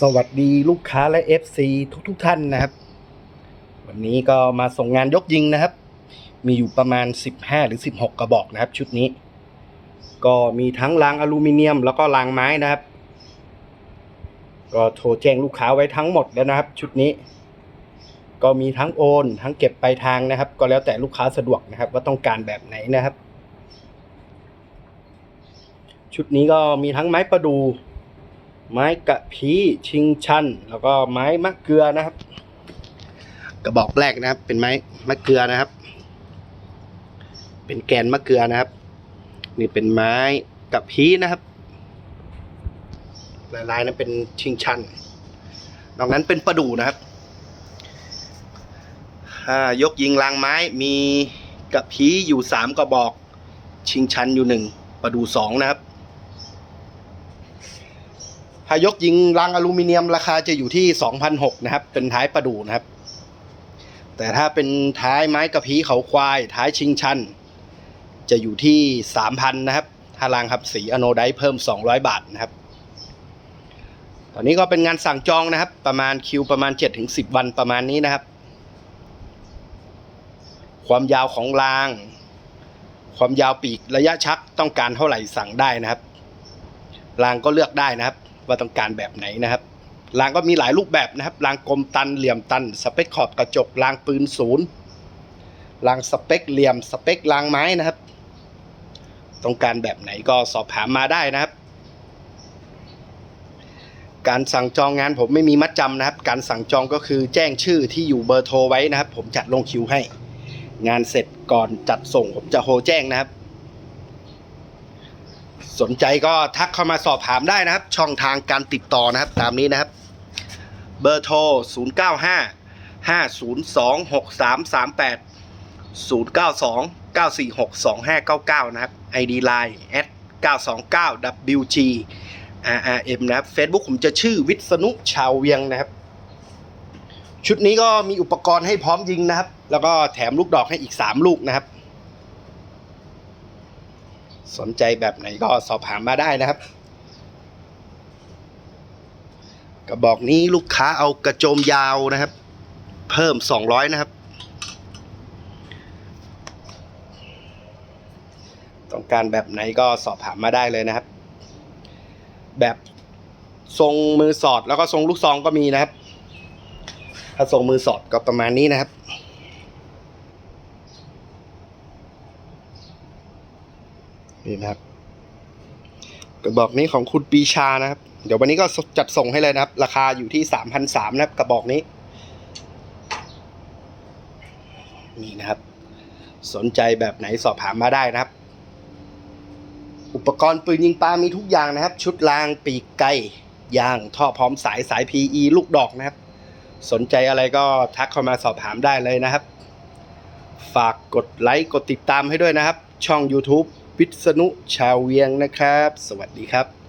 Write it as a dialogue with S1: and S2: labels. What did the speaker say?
S1: สวัสดีลูกค้าและ FC ทุกทุกๆท่านนะครับ วันนี้ก็มาส่งงานยกยิงนะครับ มีอยู่ประมาณ 15 หรือ 16 กระบอกนะครับ ชุดนี้ ก็มีทั้งรางอลูมิเนียม แล้วก็รางไม้นะครับ ก็โทรแจ้งลูกค้าไว้ทั้งหมดแล้วนะครับ ชุดนี้ ก็มีทั้งโอน ทั้งเก็บปลายทางนะครับ ก็แล้วแต่ลูกค้าสะดวกนะครับ ว่าต้องการแบบไหนนะครับ ชุดนี้ก็มีทั้งไม้ประดู ไม้กระพี้ชิงชัน แล้วก็ไม้มะเกลือนะครับ กระบอกแรกนะครับ เป็นไม้มะเกลือนะครับ เป็นแกนมะเกลือนะครับ นี่เป็นไม้กระพี้นะครับลายๆนั้นเป็นชิงชันนอกนั้นเป็นประดู่นะครับยกยิงรางไม้มีกระพี้อยู่สามกระบอก ชิงชันอยู่หนึ่งประดู่สองนะครับ ถ้ายกยิงรางอลูมิเนียมราคาจะอยู่ที่2,006นะครับ เป็นท้ายประดูนะครับ แต่ถ้าเป็นท้ายไม้กระพี้เขาควาย ท้ายชิงชัน จะอยู่ที่ 3,000นะครับถ้ารางครับสีอโนไดเพิ่ม 200 บาทนะครับ ตอนนี้ก็เป็นงานสั่งจองนะครับ ประมาณคิวประมาณ 7-10 วันประมาณนี้นะครับ ความยาวของราง ความยาวปีกระยะชักต้องการเท่าไหร่สั่งได้นะครับรางก็เลือกได้นะครับ ว่าต้องการแบบไหนนะครับรางก็มีหลายรูปแบบนะครับรางกลมตันเหลี่ยมตัน สเปคขอบกระจกรางปืนศูนย์รางสเปคเหลี่ยมสเปครางไม้นะครับ ต้องการแบบไหนก็สอบถามมาได้นะครับ การสั่งจองงานผมไม่มีมัดจำนะครับ การสั่งจองก็คือแจ้งชื่อที่อยู่เบอร์โทรไว้นะครับ ผมจัดลงคิวให้ งานเสร็จก่อนจัดส่งผมจะโทรแจ้งนะครับ สนใจก็ทักเข้ามาสอบถามได้นะครับ ช่องทางการติดต่อนะครับ ตามนี้นะครับ เบอร์โทร 0 9 5 5 0 2 6 3 3 8 0 9 2 9 4 6 2 5 9 9 นะครับ ID Line at 929 WG RRM นะครับ Facebook ผมจะชื่อวิษณุชาวเวียงนะครับ ชุดนี้ก็มีอุปกรณ์ให้พร้อมยิงนะครับ แล้วก็แถมลูกดอกให้อีก 3 ลูกนะครับ สนใจแบบไหนก็สอบถามมาได้นะครับ กระบอกนี้ลูกค้าเอากระโจมยาวนะครับ เพิ่ม 200 นะครับ ต้องการแบบไหนก็สอบถามมาได้เลยนะครับ แบบทรงมือสอดแล้วก็ทรงลูกซองก็มีนะครับ ถ้าทรงมือสอดก็ประมาณนี้นะครับ นี่นะครับกระบอกนี้ของคุณปีชานะครับ เดี๋ยววันนี้ก็จัดส่งให้เลยนะครับ ราคาอยู่ที่สามพันสามนะครับ กระบอกนี้ นี่นะครับ สนใจแบบไหนสอบถามมาได้นะครับ อุปกรณ์ปืนยิงปลามีทุกอย่างนะครับ ชุดรางปีกไก่ยางท่อพร้อมสายสาย PE ลูกดอกนะครับ สนใจอะไรก็ทักเข้ามาสอบถามได้เลยนะครับ ฝากกดไลค์กดติดตามให้ด้วยนะครับ ช่อง YouTube วิษณุชาวเวียงนะครับ สวัสดีครับ